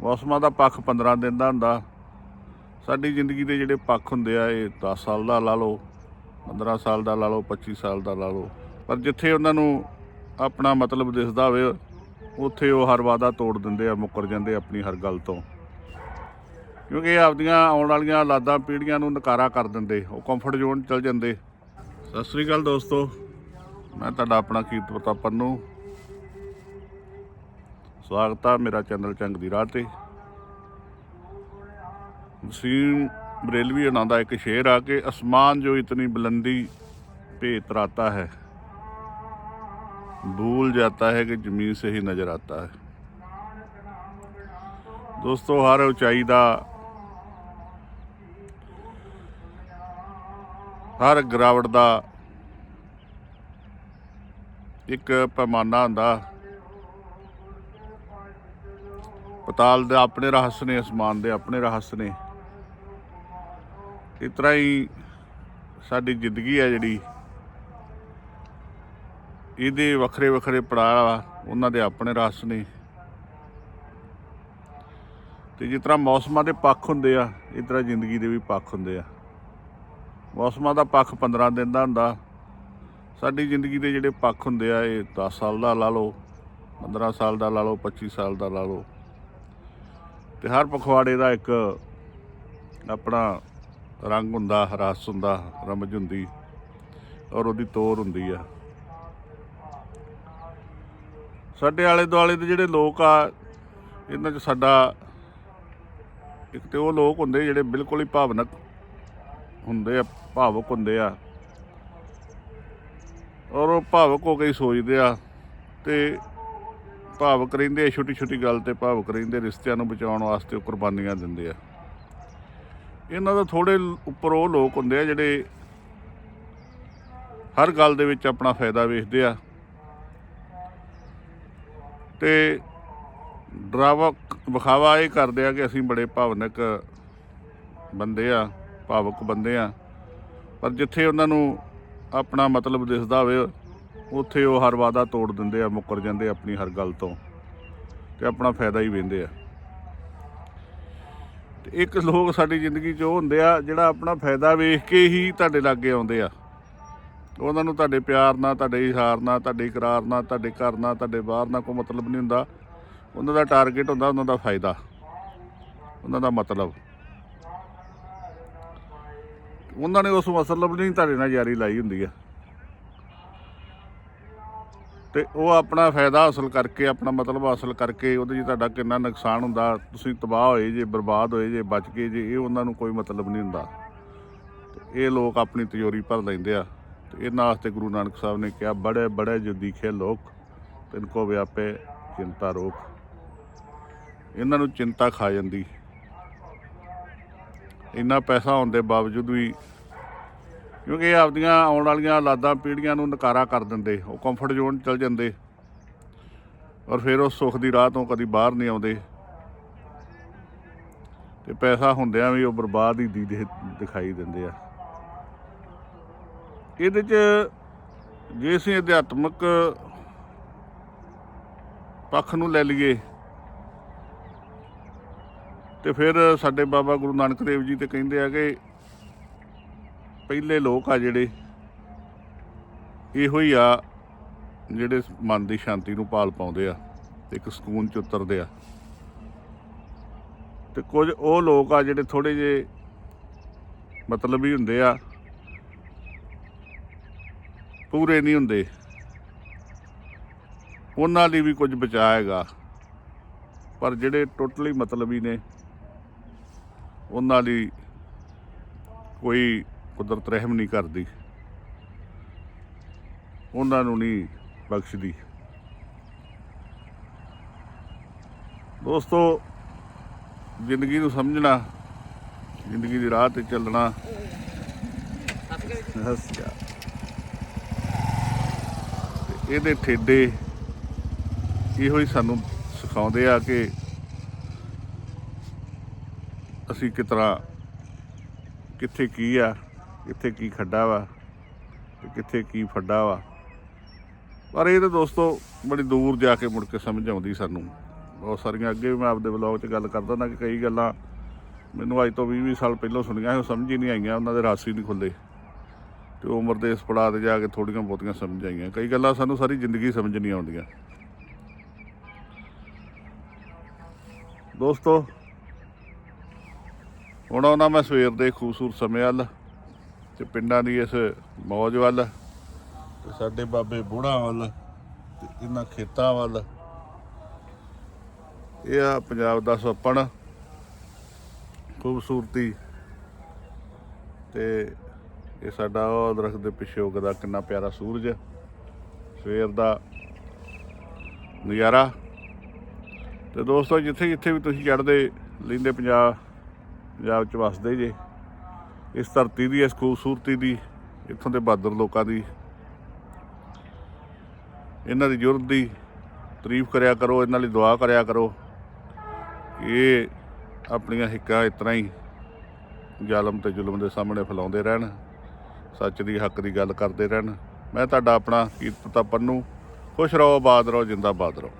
ਮੌਸਮਾਂ ਦਾ ਪੱਖ 15 ਦਿਨ ਦਾ ਹੁੰਦਾ। ਸਾਡੀ ਜ਼ਿੰਦਗੀ ਦੇ ਜਿਹੜੇ ਪੱਖ ਹੁੰਦੇ ਆ, ਇਹ 10 ਸਾਲ ਦਾ ਲਾ ਲਓ 15 ਸਾਲ ਦਾ ਲਾ ਲਓ 25 ਸਾਲ ਦਾ ਲਾ ਲਓ। ਪਰ ਜਿੱਥੇ ਉਹਨਾਂ ਨੂੰ ਆਪਣਾ ਮਤਲਬ ਦਿਸਦਾ ਹੋਵੇ, ਉੱਥੇ ਉਹ ਹਰ ਵਾਦਾ ਤੋੜ ਦਿੰਦੇ ਆ, ਮੁੱਕਰ ਜਾਂਦੇ ਆਪਣੀ ਹਰ ਗੱਲ ਤੋਂ। ਕਿਉਂਕਿ ਇਹ ਆਪਦੀਆਂ ਆਉਣ ਵਾਲੀਆਂ ਔਲਾਦਾਂ ਪੀੜ੍ਹੀਆਂ ਨੂੰ ਨਕਾਰਾ ਕਰ ਦਿੰਦੇ, ਉਹ ਕੰਫਰਟ ਜ਼ੋਨ ਚਲ ਜਾਂਦੇ। ਸਤਿ ਸ੍ਰੀ ਅਕਾਲ ਦੋਸਤੋ। ਮੈਂ ਤੁਹਾਡਾ ਆਪਣਾ ਕੀਰਤ ਪ੍ਰਤਾਪ ਪੰਨੂ। ਸਵਾਗਤ ਆ ਮੇਰਾ ਚੈਨਲ ਚੰਗ ਦੀ ਰਾਹ ਤੇ ਵਸੀਮ ਬਰੇਲਵੀ ਉਹਨਾਂ ਦਾ ਇੱਕ ਸ਼ੇਰ ਆ ਕਿ ਅਸਮਾਨ ਜੋ ਇਤਨੀ ਬੁਲੰਦੀ पे इतराता है भूल जाता है कि ਜ਼ਮੀਨ से ही ਨਜ਼ਰ आता है ਦੋਸਤੋ ਹਰ ਉਚਾਈ ਦਾ ਹਰ ਗਿਰਾਵਟ ਦਾ ਇੱਕ ਪੈਮਾਨਾ ਹੁੰਦਾ ਪਤਾਲ ਦੇ ਆਪਣੇ ਰਹੱਸ ਨੇ, ਅਸਮਾਨ ਦੇ ਆਪਣੇ ਰਹੱਸ ਨੇ। ਇਸ ਤਰ੍ਹਾਂ ਹੀ ਸਾਡੀ ਜ਼ਿੰਦਗੀ ਹੈ ਜਿਹੜੀ। ਇਹਦੇ ਵੱਖਰੇ ਵੱਖਰੇ ਪੜਾਅ ਉਹਨਾਂ ਦੇ ਆਪਣੇ ਰਹੱਸ ਨੇ। ਤੇ ਜਿਸ ਤਰ੍ਹਾਂ ਮੌਸਮਾਂ ਦੇ ਪੱਖ ਹੁੰਦੇ ਆ, ਇਸ ਤਰ੍ਹਾਂ ਜ਼ਿੰਦਗੀ ਦੇ ਵੀ ਪੱਖ ਹੁੰਦੇ ਆ। ਮੌਸਮਾਂ ਦਾ ਪੱਖ 15 ਦਿਨ ਦਾ ਹੁੰਦਾ। ਸਾਡੀ ਜ਼ਿੰਦਗੀ ਦੇ ਜਿਹੜੇ ਪੱਖ ਹੁੰਦੇ ਆ, ਇਹ 10 ਸਾਲ ਦਾ ਲਾ ਲਓ 15 ਸਾਲ ਦਾ ਲਾ ਲਓ 25 ਸਾਲ ਦਾ ਲਾ ਲਓ। ਤੇ ਹਰ ਪਖਵਾੜੇ ਦਾ ਇੱਕ ਆਪਣਾ ਰੰਗ ਹੁੰਦਾ, ਰਸ ਹੁੰਦਾ, ਰਮਜ ਹੁੰਦੀ ਔਰ ਉਹਦੀ ਤੋਰ ਹੁੰਦੀ ਆ। ਸਾਡੇ ਆਲੇ ਦੁਆਲੇ ਦੇ ਜਿਹੜੇ ਲੋਕ ਆ, ਇਹਨਾਂ 'ਚ ਸਾਡਾ ਇੱਕ ਤੇ ਉਹ ਲੋਕ ਹੁੰਦੇ ਜਿਹੜੇ ਬਿਲਕੁਲ ਹੀ ਭਾਵਨਕ ਹੁੰਦੇ ਆ, ਭਾਵੁਕ ਹੁੰਦੇ ਆ ਔਰ ਉਹ ਭਾਵੁਕ ਹੋ ਕੇ ਹੀ ਸੋਚਦੇ ਆ ਤੇ ਭਾਵਕ ਰਹਿੰਦੇ ਆ ਛੋਟੀ ਛੋਟੀ ਗੱਲ ਤੇ ਭਾਵੁਕ ਰਹਿੰਦੇ, ਰਿਸ਼ਤਿਆਂ ਨੂੰ ਬਚਾਉਣ ਵਾਸਤੇ ਉਹ ਕੁਰਬਾਨੀਆਂ ਦਿੰਦੇ ਆ। ਇਹਨਾਂ ਦਾ ਥੋੜੇ ਉੱਪਰ ਉਹ ਲੋਕ ਹੁੰਦੇ ਆ ਜਿਹੜੇ ਹਰ ਗੱਲ ਦੇ ਵਿੱਚ ਆਪਣਾ ਫਾਇਦਾ ਵੇਖਦੇ ਆ। ਤੇ ਡਰਾਵਾ ਵਿਖਾਵਾ ਇਹ ਕਰਦੇ ਆ ਕਿ ਅਸੀਂ ਬੜੇ ਭਾਵਨਕ ਬੰਦੇ ਆ, ਭਾਵੁਕ ਬੰਦੇ ਆ। ਪਰ ਜਿੱਥੇ ਉਹਨਾਂ ਨੂੰ ਆਪਣਾ ਮਤਲਬ ਦਿਸਦਾ ਹੋਵੇ ਉੱਥੇ ਉਹ ਹਰ ਵਾਦਾ ਤੋੜ ਦਿੰਦੇ ਆ, ਮੁੱਕਰ ਜਾਂਦੇ ਆਪਣੀ ਹਰ ਗੱਲ ਤੋਂ ਤੇ ਆਪਣਾ ਫਾਇਦਾ ਹੀ ਵੇਂਦੇ ਆ। ਤੇ ਇੱਕ ਲੋਕ ਸਾਡੀ ਜ਼ਿੰਦਗੀ 'ਚ ਉਹ ਹੁੰਦੇ ਆ ਜਿਹੜਾ ਆਪਣਾ ਫਾਇਦਾ ਵੇਖ ਕੇ ਹੀ ਤੁਹਾਡੇ ਲਾਗੇ ਆਉਂਦੇ ਆ। ਉਹਨਾਂ ਨੂੰ ਤੁਹਾਡੇ ਪਿਆਰ ਨਾਲ, ਤੁਹਾਡੇ ਇਸ਼ਾਰ ਨਾਲ, ਤੁਹਾਡੇ ਇਕਰਾਰ ਨਾਲ, ਤੁਹਾਡੇ ਘਰ ਨਾਲ, ਤੁਹਾਡੇ ਬਾਹਰ ਨਾਲ ਕੋਈ ਮਤਲਬ ਨਹੀਂ ਹੁੰਦਾ। ਉਹਨਾਂ ਦਾ ਟਾਰਗੇਟ ਹੁੰਦਾ, ਉਹਨਾਂ ਦਾ ਫਾਇਦਾ। ਉਹਨਾਂ ਦਾ ਮਤਲਬ। ਉਹਨਾਂ ਨੇ ਉਸ ਮਤਲਬ ਲਈ ਤੁਹਾਡੇ ਨਾਲ ਜਾਰੀ ਲਾਈ ਹੁੰਦੀ ਆ। ਤੇ ਉਹ ਆਪਣਾ ਫਾਇਦਾ ਹਾਸਲ ਕਰਕੇ, ਆਪਣਾ ਮਤਲਬ ਹਾਸਲ ਕਰਕੇ ਉਹਦੇ 'ਚ ਤੁਹਾਡਾ ਕਿੰਨਾ ਨੁਕਸਾਨ ਹੁੰਦਾ, ਤੁਸੀਂ ਤਬਾਹ ਹੋਏ ਜੇ, ਬਰਬਾਦ ਹੋਏ ਜੇ, ਬਚ ਗਏ ਜੇ, ਇਹ ਉਹਨਾਂ ਨੂੰ ਕੋਈ ਮਤਲਬ ਨਹੀਂ ਹੁੰਦਾ। ਤੇ ਇਹ ਲੋਕ ਆਪਣੀ ਤਿਜੋਰੀ ਭਰ ਲੈਂਦੇ ਆ। ਤੇ ਇਹਨਾਂ ਵਾਸਤੇ ਗੁਰੂ ਨਾਨਕ ਸਾਹਿਬ ਨੇ ਕਿਹਾ, ਬੜੇ ਬੜੇ ਜੋ ਦਿਖੇ ਲੋਕ, ਤਿਨ ਕੋ ਵਿਆਪੇ ਚਿੰਤਾ ਰੋਕ। ਇਹਨਾਂ ਨੂੰ ਚਿੰਤਾ ਖਾ ਜਾਂਦੀ। ਇੰਨਾ ਪੈਸਾ ਹੋਣ ਦੇ ਬਾਵਜੂਦ ਵੀ ਕਿਉਂਕਿ ਇਹ ਆਪਦੀਆਂ ਆਉਣ ਵਾਲੀਆਂ ਔਲਾਦਾਂ ਪੀੜ੍ਹੀਆਂ ਨੂੰ ਨਕਾਰਾ ਕਰ ਦਿੰਦੇ, ਉਹ ਕੰਫਰਟ ਜ਼ੋਨ ਚਲ ਜਾਂਦੇ। ਔਰ ਫਿਰ ਉਹ ਸੁੱਖ ਦੀ ਰਾਹ ਤੋਂ ਕਦੀ ਬਾਹਰ ਨਹੀਂ ਆਉਂਦੇ। ਤੇ ਪੈਸਾ ਹੁੰਦਿਆਂ ਵੀ ਉਹ ਬਰਬਾਦ ਹੀ ਦੀ ਦਿਖਾਈ ਦਿੰਦੇ ਆ। ਇਹਦੇ 'ਚ ਜੇ ਅਸੀਂ ਅਧਿਆਤਮਕ ਪੱਖ ਨੂੰ ਲੈ ਲਈਏ, ਤੇ ਫਿਰ ਸਾਡੇ ਬਾਬਾ ਗੁਰੂ ਨਾਨਕ ਦੇਵ ਜੀ ਤੇ ਕਹਿੰਦੇ ਆ ਕਿ ਪਹਿਲੇ ਲੋਕ ਆ ਜਿਹੜੇ, ਇਹੋ ਹੀ ਆ ਜਿਹੜੇ ਮਨ ਦੀ ਸ਼ਾਂਤੀ ਨੂੰ ਪਾਲ ਪਾਉਂਦੇ ਆ ਤੇ ਇੱਕ ਸਕੂਨ ਚ ਉਤਰਦੇ ਆ। ਤੇ ਕੁਝ ਉਹ ਲੋਕ ਆ ਜਿਹੜੇ ਥੋੜੇ ਜੇ ਮਤਲਬ ਹੀ ਹੁੰਦੇ ਆ, ਪੂਰੇ ਨਹੀਂ ਹੁੰਦੇ। ਉਹਨਾਂ ਲਈ ਵੀ ਕੁਝ ਬਚਾਏਗਾ ਪਰ ਜਿਹੜੇ ਟੋਟਲੀ ਮਤਲਬੀ ਨੇ, ਉਹਨਾਂ ਲਈ ਕੋਈ ਕੁਦਰਤ ਰਹਿਮ ਨਹੀਂ ਕਰਦੀ। ਉਹਨਾਂ ਨੂੰ ਨਹੀਂ ਬਖਸ਼ਦੀ। ਦੋਸਤੋ, ਜ਼ਿੰਦਗੀ ਨੂੰ ਸਮਝਣਾ, ਜ਼ਿੰਦਗੀ ਦੀ ਰਾਹ ਤੇ ਚੱਲਣਾ। ਹੱਸ ਇਹਦੇ ਠੇਡੇ ਇਹੋ ਹੀ ਸਾਨੂੰ ਸਿਖਾਉਂਦੇ ਆ ਕਿ ਅਸੀਂ ਕਿਸ ਤਰ੍ਹਾਂ ਕਿੱਥੇ ਕੀ ਆ। ਕਿੱਥੇ ਕੀ ਖੱਡਾ ਵਾ ਤੇ ਕਿੱਥੇ ਕੀ ਫੱਡਾ ਵਾ। ਪਰ ਇਹ ਤਾਂ ਦੋਸਤੋ ਬੜੀ ਦੂਰ ਜਾ ਕੇ ਮੁੜ ਕੇ ਸਮਝ ਆਉਂਦੀ ਸਾਨੂੰ। ਬਹੁਤ ਸਾਰੀਆਂ ਅੱਗੇ ਵੀ ਮੈਂ ਆਪਦੇ ਵਲੌਗ 'ਚ ਗੱਲ ਕਰਦਾ ਨਾ ਕਿ ਕਈ ਗੱਲਾਂ ਮੈਨੂੰ ਅੱਜ ਤੋਂ 20 20 ਸਾਲ ਪਹਿਲਾਂ ਸੁਣੀਆਂ ਉਹ ਸਮਝ ਹੀ ਨਹੀਂ ਆਈਆਂ, ਉਹਨਾਂ ਦੇ ਰਾਸੀ ਨਹੀਂ ਖੁੱਲੇ ਤੇ ਉਮਰ ਦੇ ਇਸ ਪੜਾਅ ਤੇ ਜਾ ਕੇ ਥੋੜੀਆਂ ਬਹੁਤੀਆਂ ਸਮਝ ਆਈਆਂ। ਕਈ ਗੱਲਾਂ ਸਾਨੂੰ ਸਾਰੀ ਜ਼ਿੰਦਗੀ ਸਮਝ ਨਹੀਂ ਆਉਂਦੀਆਂ। ਦੋਸਤੋ, ਹੁਣ ਆਉਣਾ ਮੈਂ ਸਵੇਰ ਦੇ ਖੂਬਸੂਰਤ ਸਮੇਂ ਵੱਲ। ਤੇ ਪਿੰਡਾਂ ਦੀ ਇਸ ਮੌਜ ਵੱਲ ਤੇ ਸਾਡੇ ਬਾਬੇ ਬੁੜਾ ਵੱਲ ਤੇ ਇਹਨਾਂ ਖੇਤਾਂ ਵੱਲ। ਇਹ ਆ ਪੰਜਾਬ ਦਾ ਸੁਪਨ, ਖੂਬਸੂਰਤੀ ਤੇ ਇਹ ਸਾਡਾ ਉਹ ਦਰਖਤ ਦੇ ਪਿੱਛੇ ਉਗਦਾ ਕਿੰਨਾ ਪਿਆਰਾ ਸੂਰਜ। ਸਵੇਰ ਦਾ ਨਜ਼ਾਰਾ। ਤੇ ਦੋਸਤੋ ਜਿੱਥੇ ਜਿੱਥੇ ਵੀ ਤੁਸੀਂ ਚੜਦੇ ਲੈਂਦੇ ਪੰਜਾਬ ਪੰਜਾਬ ਚ ਵਸਦੇ ਜੇ। ਇਸ ਧਰਤੀ ਦੀ, ਇਸ ਖੂਬਸੂਰਤੀ ਦੀ, ਇੱਥੋਂ ਦੇ ਬਹਾਦਰ ਲੋਕਾਂ ਦੀ। ਇਹਨਾਂ ਦੀ ਜੁਰਤ ਦੀ ਤਾਰੀਫ ਕਰਿਆ ਕਰੋ, ਇਹਨਾਂ ਲਈ ਦੁਆ ਕਰਿਆ ਕਰੋ ਇਹ ਆਪਣੀਆਂ ਹਿੱਕਾਂ ਇਸ ਤਰ੍ਹਾਂ ਹੀ ਜ਼ਾਲਮ ਤੇ ਜ਼ੁਲਮ ਦੇ ਸਾਹਮਣੇ ਫੈਲਾਉਂਦੇ ਰਹਿਣ, ਸੱਚ ਦੀ, ਹੱਕ ਦੀ ਗੱਲ ਕਰਦੇ ਰਹਿਣ। ਮੈਂ ਤੁਹਾਡਾ ਆਪਣਾ ਕੀਰਤਤਾ ਪੰਨੂ। ਖੁਸ਼ ਰਹੋ, ਆਬਾਦ ਰਹੋ, ਜਿੰਦਾਬਾਦ ਰਹੋ।